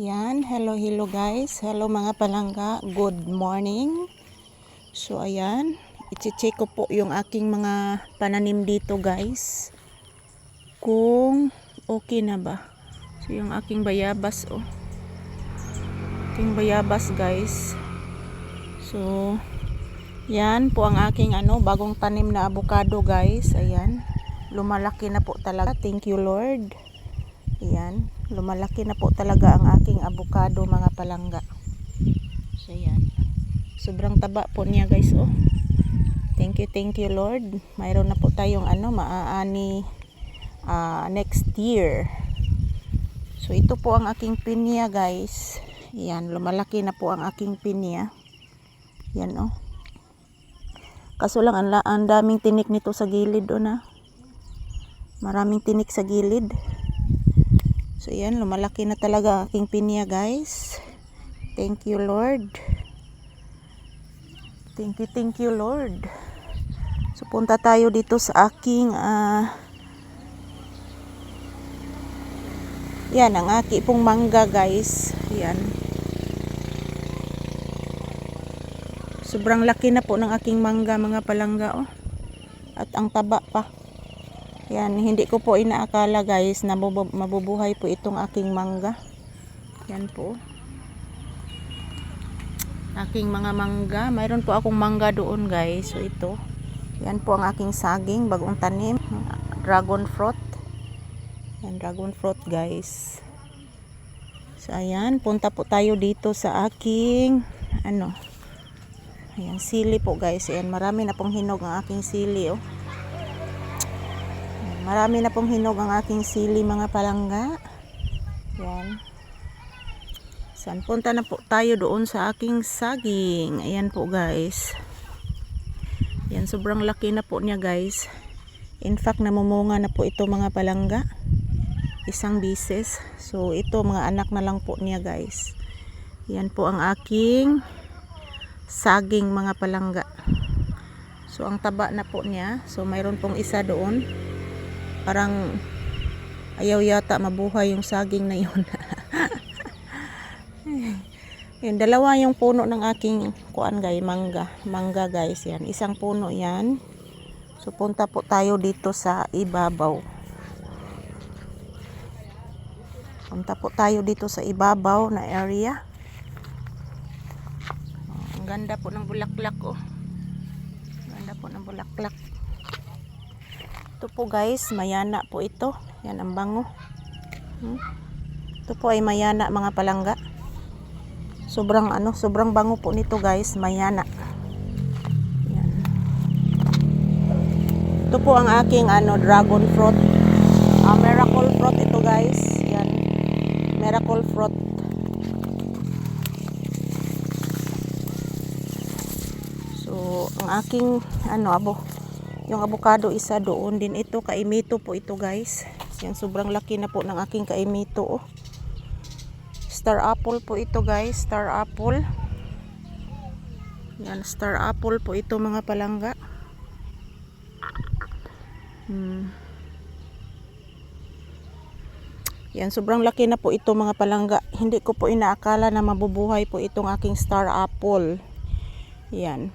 Yan, hello, hello guys. Hello mga palangga. Good morning. So ayan, i-check ko po yung aking mga pananim dito guys. Kung okay na ba. So yung aking bayabas oh. Aking bayabas guys. So yan po ang aking ano, bagong tanim na avocado guys. Ayan. Lumalaki na po talaga. Thank you Lord. Ayan, lumalaki na po talaga ang aking avocado mga palangga. So ayan. Sobrang taba po niya guys oh. Thank you, thank you Lord. Mayroon na po tayong ano, maaani ah, next year. So ito po ang aking pinya guys. Ayan, lumalaki na po ang aking pinya. Yan oh. Kaso lang ang, ang daming tinik nito sa gilid oh na. Maraming tinik sa gilid. So yan, lumalaki na talaga aking pinya guys. Thank you Lord. Thank you, thank you Lord. So punta tayo dito sa aking ah Yan ang aki pong mangga guys. Yan. Sobrang laki na po ng aking mangga mga palangga oh. At ang taba pa. Yan, hindi ko po inaakala guys na mabubu- mabubuhay po itong aking mangga. Yan po. Aking mga mangga. Mayroon po akong mangga doon guys. So ito. Yan po ang aking saging, bagong tanim. Dragon fruit. Yan, dragon fruit guys. So ayan, punta po tayo dito sa aking ano. Ayan, sili po guys. Ayan, marami na pong hinog ang aking sili oh. Marami na pong hinog ang aking sili mga palangga. Yan. San punta na po tayo doon sa aking saging. Ayan po guys. Yan sobrang laki na po niya guys. In fact namumunga na po ito mga palangga. Isang bises. So ito mga anak na lang po niya guys. Yan po ang aking saging mga palangga. So ang taba na po niya. So mayroon pong isa doon parang ayaw yata mabuhay yung saging na yun. yan, dalawa yung puno ng aking kuan guys, mangga. Mangga guys, yan. Isang puno yan. So punta po tayo dito sa ibabaw. Punta po tayo dito sa ibabaw na area. Ang ganda po ng bulaklak oh. Ang ganda po ng bulaklak. Ito po guys, mayana po ito. Yan ang bango. Hmm? Ito po ay mayana mga palangga. Sobrang ano, sobrang bango po nito guys, mayana. Yan. Ito po ang aking ano, dragon fruit. Ah, miracle fruit ito guys. Yan. Miracle fruit. So, ang aking ano abo, yung avocado isa doon din ito. Kaimito po ito guys. Yan sobrang laki na po ng aking kaimito oh. star apple po ito guys. Star apple. Yan star apple po ito mga palangga. Hmm. yan sobrang laki na po ito mga palangga. Hindi ko po inaakala na mabubuhay po itong aking star apple. Yan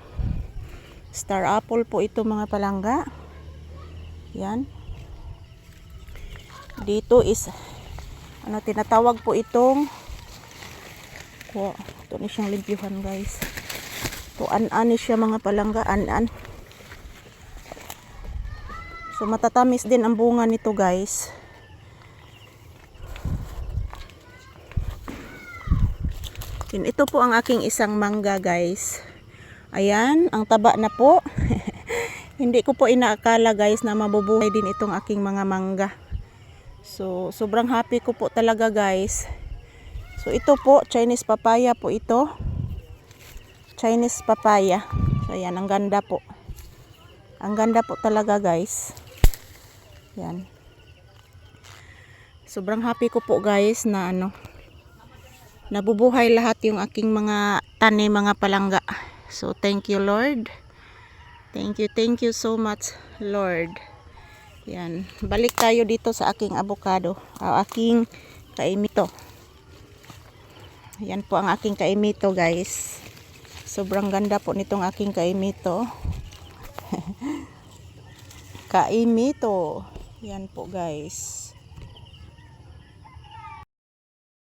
Star apple po ito mga palangga. Yan. Dito is ano tinatawag po itong ko ito ni siyang limpyuhan guys. To an-an siya mga palangga, an-an. So matatamis din ang bunga nito guys. Yun, ito po ang aking isang mangga guys. Ayan, ang taba na po. Hindi ko po inaakala guys na mabubuhay din itong aking mga mangga. So, sobrang happy ko po talaga guys. So, ito po, Chinese papaya po ito. Chinese papaya. So, ayan, ang ganda po. Ang ganda po talaga guys. Yan. Sobrang happy ko po guys na ano, nabubuhay lahat yung aking mga tanim, mga palangga. So, thank you, Lord. Thank you, thank you so much, Lord. Yan. Balik tayo dito sa aking avocado. O aking kaimito. Yan po ang aking kaimito guys. Sobrang ganda po nitong aking kaimito. kaimito. Yan po guys.